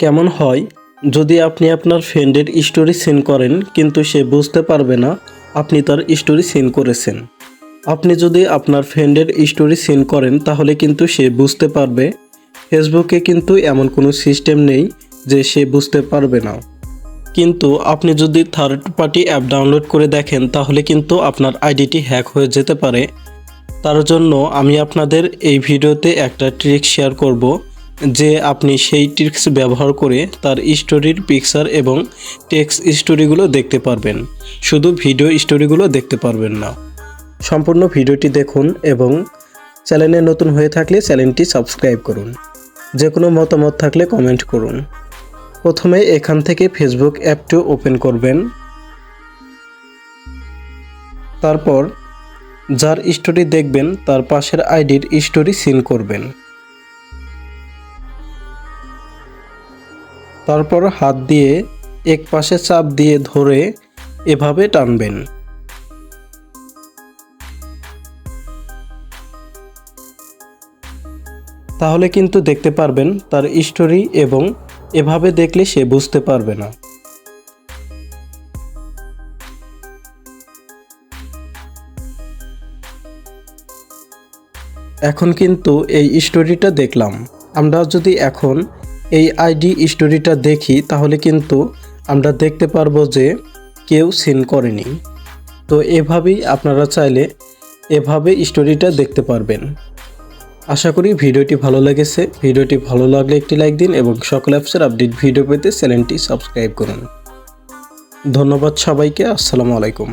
কেমন হয়? যদি আপনি আপনার ফ্রেন্ডের স্টোরি সেন্ড করেন, কিন্তু সে বুঝতে পারবে না, আপনি তার স্টোরি সেন্ড করেছেন। আপনি যদি আপনার ফ্রেন্ডের স্টোরি সেন্ড করেন, তাহলে কিন্তু সে বুঝতে পারবে। ফেসবুকে কিন্তু এমন কোনো সিস্টেম নেই যে সে বুঝতে পারবে না। কিন্তু আপনি যদি থার্ড পার্টি অ্যাপ ডাউনলোড করে দেখেন, তাহলে কিন্তু আপনার আইডিটি হ্যাক হয়ে যেতে পারে। তার জন্য আমি আপনাদের এই ভিডিওতে একটা ট্রিক শেয়ার করব। যে আপনি সেই ট্রিক্স ব্যবহার করে তার স্টোরির পিকচার এবং টেক্সট স্টোরিগুলো দেখতে পারবেন। শুধু ভিডিও স্টোরিগুলো দেখতে পারবেন না। সম্পূর্ণ ভিডিওটি দেখুন এবং চ্যানেলে নতুন হয়ে থাকলে চ্যানেলটি সাবস্ক্রাইব করুন। যে কোনো মতামত থাকলে কমেন্ট করুন। প্রথমে এখান থেকে ফেসবুক অ্যাপটি ওপেন করবেন। তারপর যার স্টোরি দেখবেন, তার পাশের আইডির স্টোরি সিন করবেন। তারপর হাত দিয়ে এক পাশে চাপ দিয়ে ধরে এভাবে টানবেন। তাহলে কিন্তু দেখতে পারবেন তার স্টোরি এবং এভাবে দেখলে সে বুঝতে পারবে না। এখন কিন্তু এই স্টোরিটা দেখলাম। আমরা যদি এখন এই আইডি স্টোরিটা দেখি, তাহলে কিন্তু আমরা দেখতে পারব যে কেউ সিন করেনি। তো এভাবেই আপনারা চাইলে এভাবে স্টোরিটা দেখতে পারবেন। আশা করি ভিডিওটি ভালো লেগেছে। ভিডিওটি ভালো লাগলে একটি লাইক দিন এবং সকল অ্যাপসের আপডেট ভিডিও পেতে চ্যানেলটি সাবস্ক্রাইব করুন। ধন্যবাদ সবাইকে। আসসালামু আলাইকুম।